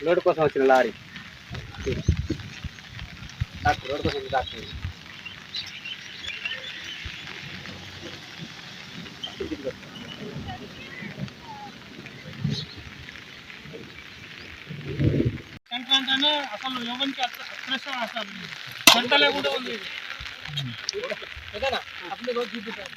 Load కోసం వచ్చిన lorry doctor road కోసం వచ్చిన డాక్టర్ ఏంటంటే అసలు ఎవరికి అసలు అసలు గంట లేకుండా ఉంది అప్పుడు రోజు చూపిస్తాను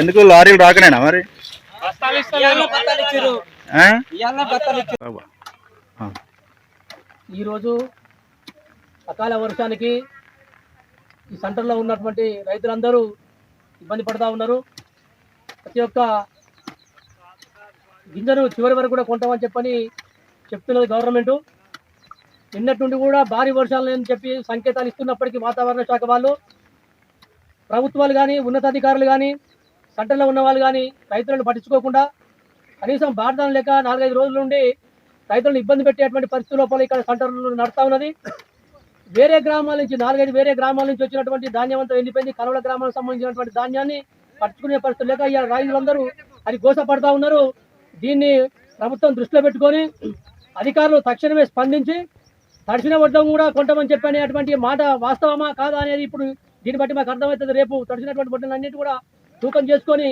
ఎందుకు లారీలు రాకనేనా మరి. ఈరోజు అకాల వర్షానికి ఈ సెంటర్లో ఉన్నటువంటి రైతులందరూ ఇబ్బంది పడుతూ ఉన్నారు. ప్రతి ఒక్క గింజను చివరి వరకు కూడా కొంటామని చెప్పని చెప్తున్నది గవర్నమెంట్. నిన్నటి నుండి కూడా భారీ వర్షాలు అని చెప్పి సంకేతాలు ఇస్తున్నప్పటికీ వాతావరణ శాఖ వాళ్ళు ప్రభుత్వాలు కానీ ఉన్నతాధికారులు కానీ సెంటర్లో ఉన్న వాళ్ళు కానీ రైతులను పట్టించుకోకుండా కనీసం బాధలు లేక నాలుగైదు రోజుల నుండి రైతులను ఇబ్బంది పెట్టేటువంటి పరిస్థితి లోపల ఇక్కడ సెంటర్లు నడుస్తూ ఉన్నది. వేరే గ్రామాల నుంచి నాలుగైదు వేరే గ్రామాల నుంచి వచ్చినటువంటి ధాన్యం అంతా ఎండిపోయింది. కలవల గ్రామాలకు సంబంధించినటువంటి ధాన్యాన్ని పట్టుకునే పరిస్థితి లేక ఇలా రైతులందరూ అది గోసపడతా ఉన్నారు. దీన్ని ప్రభుత్వం దృష్టిలో పెట్టుకొని అధికారులు తక్షణమే స్పందించి తడిసిన వడ్డం కూడా కొంటామని చెప్పి అనేటువంటి మాట వాస్తవమా కాదా అనేది ఇప్పుడు దీన్ని బట్టి మాకు అర్థమవుతుంది. రేపు తడిసినటువంటి వడ్డలు అన్నిటి కూడా తూకం చేసుకొని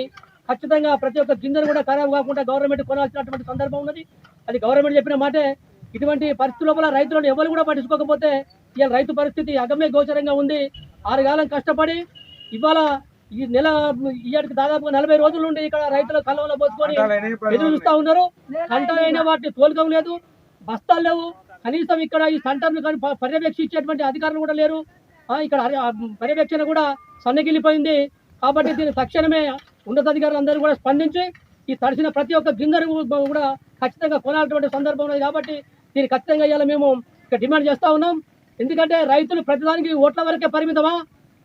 ఖచ్చితంగా ప్రతి ఒక్క గింజను కూడా ఖరాబ్ కాకుండా గవర్నమెంట్ కొనాల్సినటువంటి సందర్భం ఉన్నది. అది గవర్నమెంట్ చెప్పిన మాటే ఇటువంటి పరిస్థితి లోపల రైతులను ఎవరు కూడా పట్టించుకోకపోతే ఇవాళ రైతు పరిస్థితి అగమ్య గోచరంగా ఉంది. ఆరు కాలం కష్టపడి ఇవాళ ఈ నెల ఇయ్యాడికి దాదాపుగా నలభై రోజుల నుండి ఇక్కడ రైతుల కలవలో పోసుకొని ఎదురు చూస్తా ఉన్నారు. పంట అయిన వాటిని తోలుకం లేదు. బస్తాలు లేవు. కనీసం ఇక్కడ ఈ సెంటర్ను కానీ పర్యవేక్షించేటువంటి అధికారులు కూడా లేరు. ఇక్కడ పర్యవేక్షణ కూడా సన్నగిలిపోయింది కాబట్టి దీని తక్షణమే ఉన్నతాధికారులు అందరూ కూడా స్పందించి ఈ తడిసిన ప్రతి ఒక్క గింజను కూడా ఖచ్చితంగా కొనాల్సినటువంటి సందర్భం ఉన్నది కాబట్టి దీన్ని ఖచ్చితంగా ఇవాళ మేము ఇక్కడ డిమాండ్ చేస్తూ ఉన్నాం. ఎందుకంటే రైతులు ప్రతిదానికి ఓట్ల వరకే పరిమితమా?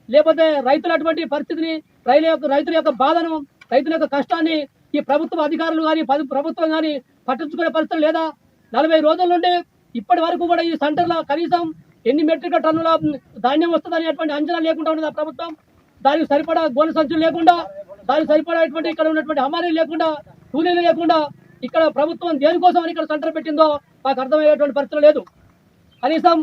లేకపోతే రైతులు అటువంటి పరిస్థితిని రైతుల యొక్క రైతుల యొక్క బాధను రైతుల యొక్క కష్టాన్ని ఈ ప్రభుత్వ అధికారులు కానీ ప్రభుత్వం కానీ పట్టించుకునే పరిస్థితి లేదా? నలభై రోజుల నుండి ఇప్పటి వరకు కూడా ఈ సెంటర్లో కనీసం ఎన్ని మెట్రిక్ టన్నుల ధాన్యం వస్తుందనేటువంటి అంచనా లేకుండా ఉన్నది ఆ ప్రభుత్వం. దానికి సరిపడా గోన సంచులు లేకుండా దానికి సరిపడేటువంటి ఇక్కడ ఉన్నటువంటి హమారీలు లేకుండా కూలీలు లేకుండా ఇక్కడ ప్రభుత్వం దేనికోసం ఇక్కడ సెంటర్ పెట్టిందో మాకు అర్థమయ్యేటువంటి పరిస్థితి లేదు. కనీసం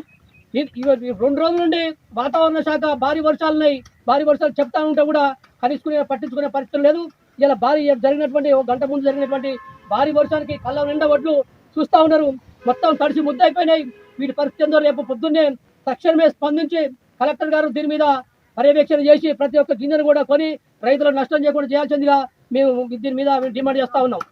రెండు రోజుల నుండి వాతావరణ శాఖ భారీ వర్షాలున్నాయి భారీ వర్షాలు చెప్తా ఉంటే కూడా కనీసుకునే పట్టించుకునే పరిస్థితి లేదు. ఇలా భారీ జరిగినటువంటి ఒక గంట ముందు జరిగినటువంటి భారీ వర్షానికి కళ్ళ నిండా వడ్లు చూస్తా ఉన్నారు. మొత్తం తడిసి ముద్దయిపోయినాయి వీటి పరిస్థితి ఏందో రేపు పొద్దున్నే తక్షణమే స్పందించి కలెక్టర్ గారు దీని మీద పర్యవేక్షణ చేసి ప్రతి ఒక్క గింజను కూడా కొని రైతులకు నష్టం చేయకుండా చేయాల్సిందిగా మేము దీని మీద డిమాండ్ చేస్తా ఉన్నాం.